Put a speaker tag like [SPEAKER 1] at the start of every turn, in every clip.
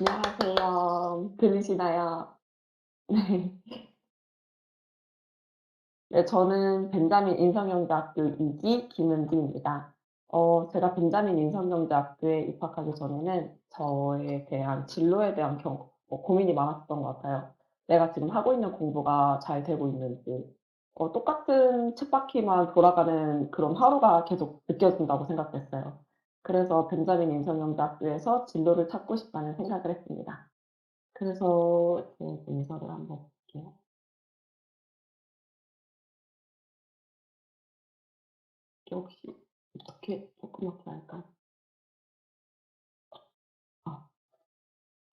[SPEAKER 1] 안녕하세요. 들리시나요? 네. 네 저는 벤자민 인성영재학교 2기 김은지입니다. 어 제가 벤자민 인성영재학교에 입학하기 전에는 저에 대한 진로에 대한 경 어 고민이 많았었던 것 같아요. 내가 지금 하고 있는 공부가 잘 되고 있는지 어 똑같은 쳇바퀴만 돌아가는 그런 하루가 계속 느껴진다고 생각했어요. 그래서 벤자민 인성영재학교에서 진로를 찾고 싶다는 생각을 했습니다. 그래서 제 문서를 한번 볼게요. 혹시 어떻게 조그맣게 할까요? 아.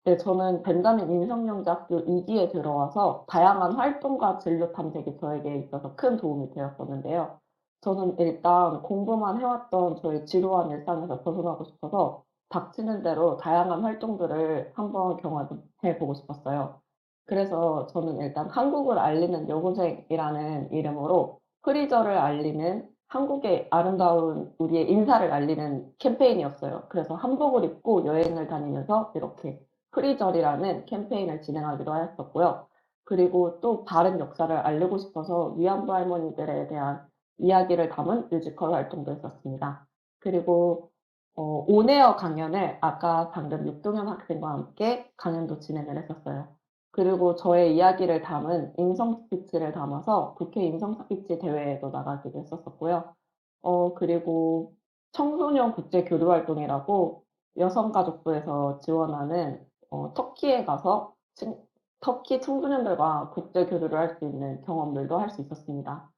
[SPEAKER 1] 네 저는 벤자민 인성영재학교 2 기에 들어와서 다양한 활동과 진로 탐색이 저에게 있어서 큰 도움이 되었었는데요. 저는 일단 공부만 해 왔던 저의 지루한 일상에서 벗어나고 싶어서 닥치는 대로 다양한 활동들을 한번 경험해 보고 싶었어요. 그래서 저는 일단 한국을 알리는 여고생이라는 이름으로 프리저를 알리는 한국의 아름다운 우리의 인사를 알리는 캠페인이었어요. 그래서 한복을 입고 여행을 다니면서 이렇게 프리절이라는 캠페인을 진행하기도 하였었고요. 그리고 또 바른 역사를 알리고 싶어서 위안부 할머니들에 대한 이야기를 담은 뮤지컬 활동도 했었습니다. 그리고 어 온에어 강연을 아까 방금 육동현 학생과 함께 강연도 진행을 했었어요. 그리고 저의 이야기를 담은 인성 스피치를 담아서 국회 인성 스피치 대회에도 나가기도 했었었고요. 어 그리고 청소년 국제 교류 활동이라고 여성가족부에서 지원하는 어 터키에 가서 친 터키 청소년들과 국제 교류를 할 수 있는 경험들도 할 수 있었습니다.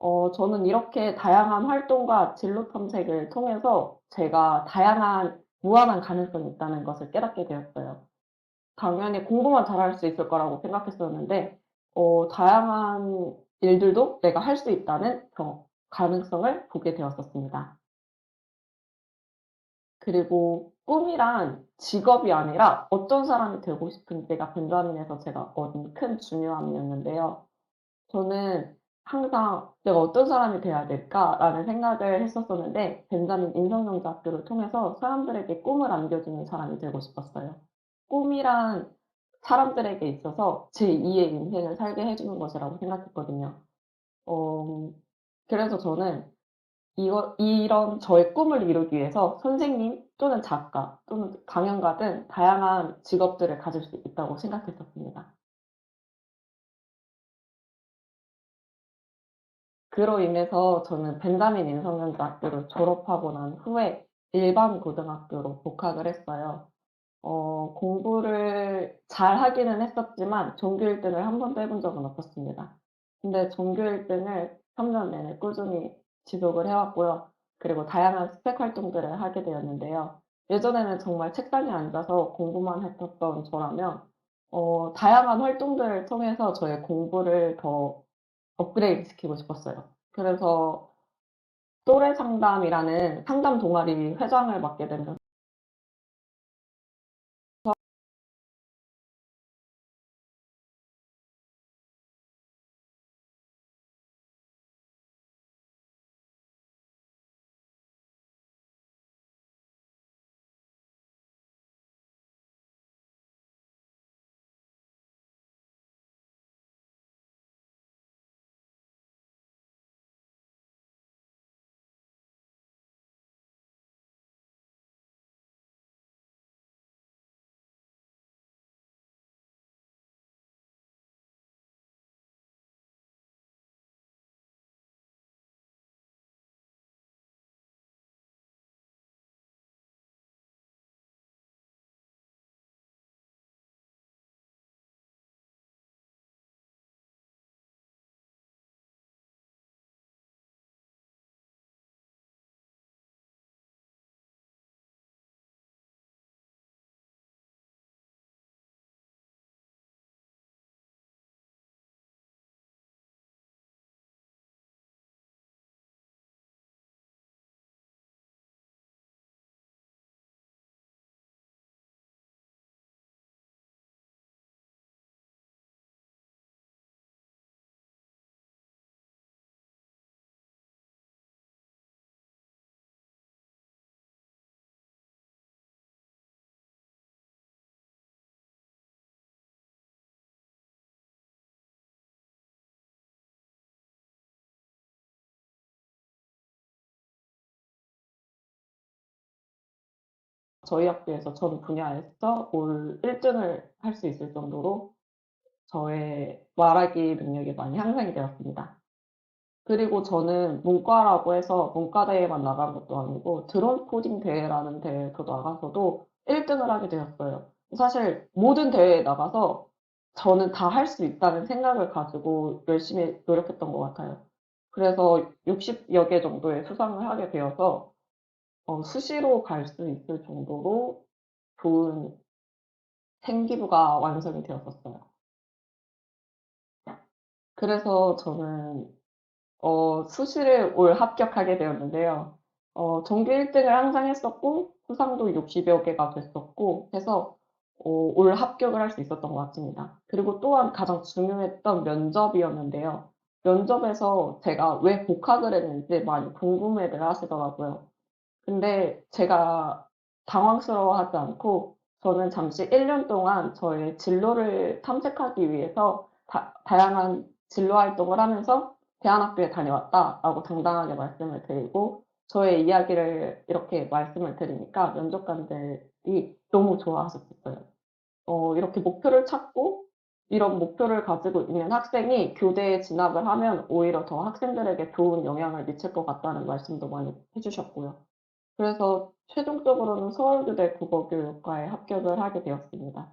[SPEAKER 1] 어 저는 이렇게 다양한 활동과 진로 탐색을 통해서 제가 다양한 무한한 가능성이 있다는 것을 깨닫게 되었어요. 당연히 공부만 잘할 수 있을 거라고 생각했었는데 어 다양한 일들도 내가 할 수 있다는 경 가능성을 보게 되었었습니다. 그리고 꿈이란 직업이 아니라 어떤 사람이 되고 싶은지가 벤자민에서 제가 얻은 큰 중요함이었는데요. 저는 항상 '내가 어떤 사람이 돼야 될까?'라는 생각을 했었었는데 벤자민 인성영재학교를 통해서 사람들에게 꿈을 안겨주는 사람이 되고 싶었어요. 꿈이란 사람들에게 있어서 제2의 인생을 살게 해 주는 것이라고 생각했거든요. 어 그래서 저는 이거 이런 저의 꿈을 이루기 위해서 선생님 또는 작가 또는 강연가 등 다양한 직업들을 가질 수 있다고 생각했었습니다. 그로 인해서 저는 벤자민 인성영재학교를 졸업하고 난 후에 일반 고등학교로 복학을 했어요. 어 공부를 잘 하기는 했었지만 전교 1 등을 한 번도 해본 적은 없었습니다. 근데 전교 1 등을 3년 내내 꾸준히 지속을 해 왔고요. 그리고 다양한 스펙 활동들을 하게 되었는데요. 예전에는 정말 책상에 앉아서 공부만 했었던 저라면 어 다양한 활동들을 통해서 저의 공부를 더 업그레이드 시키고 싶었어요. 그래서 또래 상담이라는 상담 동아리 회장을 맡게 되면서 저희 학교에서 전 분야에서 올 1 등을 할 수 있을 정도로 저의 말하기 능력이 많이 향상이 되었습니다. 그리고 저는 문과라고 해서 문과 대회만 나간 것도 아니고 드론 코딩 대회라는 대회에서 나가서도 1 등을 하게 되었어요. 사실 모든 대회에 나가서 저는 다 할 수 있다는 생각을 가지고 열심히 노력했던 것 같아요. 그래서 60여 개 정도의 수상을 하게 되어서 어 수시로 갈 수 있을 정도로 좋은 생기부가 완성이 되었었어요. 그래서 저는 어 수시를 올 합격하게 되었는데요. 어 전교 1 등을 항상 했었고 수상도 60여 개가 됐었고 해서 어 올 합격을 할 수 있었던 것 같습니다. 그리고 또한 가장 중요했던 면접이었는데요. 면접에서 제가 왜 복학을 했는지 많이 궁금해들 하시더라고요. 근데 제가 당황스러워하지 않고 저는 잠시 1년 동안 저의 진로를 탐색하기 위해서 다 다양한 진로 활동을 하면서 "대안학교에 다녀왔다."라고 당당하게 말씀을 드리고 저의 이야기를 이렇게 말씀을 드리니까 면접관들이 너무 좋아하셨었어요. 어 이렇게 목표를 찾고 이런 목표를 가지고 있는 학생이 교대에 진학을 하면 오히려 더 학생들에게 좋은 영향을 미칠 것 같다는 말씀도 많이 해 주셨고요. 그래서 최종적으로는 서울교대 국어교육과에 합격을 하게 되었습니다.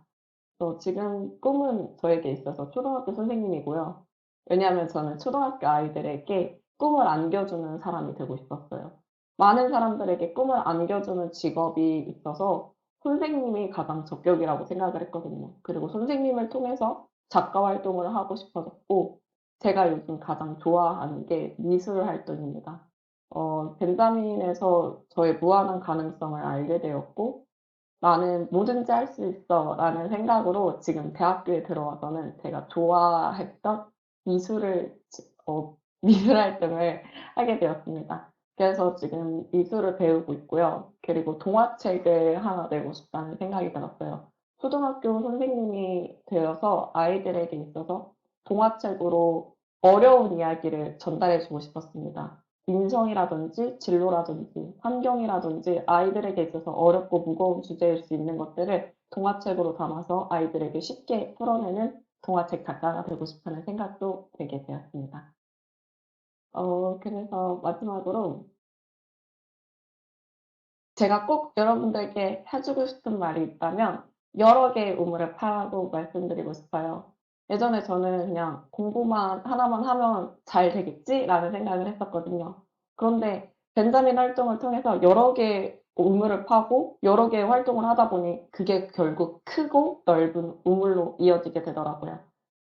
[SPEAKER 1] 그래서 지금 꿈은 저에게 있어서 초등학교 선생님이고요. 왜냐하면 저는 초등학교 아이들에게 꿈을 안겨주는 사람이 되고 싶었어요. 많은 사람들에게 꿈을 안겨주는 직업이 있어서 선생님이 가장 적격이라고 생각을 했거든요. 그리고 선생님을 통해서 작가 활동을 하고 싶어졌고 제가 요즘 가장 좋아하는 게 미술 활동입니다. 어 벤자민에서 저의 무한한 가능성을 알게 되었고 '나는 뭐든지 할 수 있어.'라는 생각으로 지금 대학교에 들어와서는 제가 좋아했던 미술을 지어 미술 활동을 하게 되었습니다. 그래서 지금 미술을 배우고 있고요. 그리고 동화책을 하나 내고 싶다는 생각이 들었어요. 초등학교 선생님이 되어서 아이들에게 있어서 동화책으로 어려운 이야기를 전달해 주고 싶었습니다. 인성이라든지 진로라든지 환경이라든지 아이들에게 있어서 어렵고 무거운 주제일 수 있는 것들을 동화책으로 담아서 아이들에게 쉽게 풀어내는 동화책 작가가 되고 싶다는 생각도 들게 되었습니다. 어 그래서 마지막으로 제가 꼭 여러분들께 해 주고 싶은 말이 있다면 여러 개의 우물을 파라고 말씀드리고 싶어요. 예전에 저는 그냥 '공부만 하나만 하면 잘 되겠지.'라는 생각을 했었거든요. 그런데 벤자민 활동을 통해서 여러 개의 우물을 파고 여러 개의 활동을 하다 보니 그게 결국 크고 넓은 우물로 이어지게 되더라고요.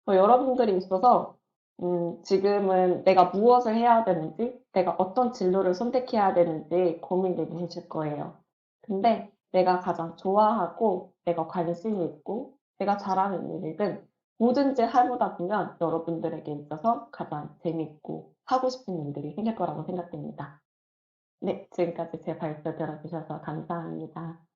[SPEAKER 1] 어 여러분들이 있어서 음 지금은 내가 무엇을 해야 되는지 내가 어떤 진로를 선택해야 되는지 고민이 되실 거예요. 근데 내가 가장 좋아하고 내가 관심이 있고 내가 잘하는 일이든 뭐든지 해 보다 보면 여러분들에게 있어서 가장 재밌고 하고 싶은 일들이 생길 거라고 생각됩니다. 네 지금까지 제 발표 들어 주셔서 감사합니다.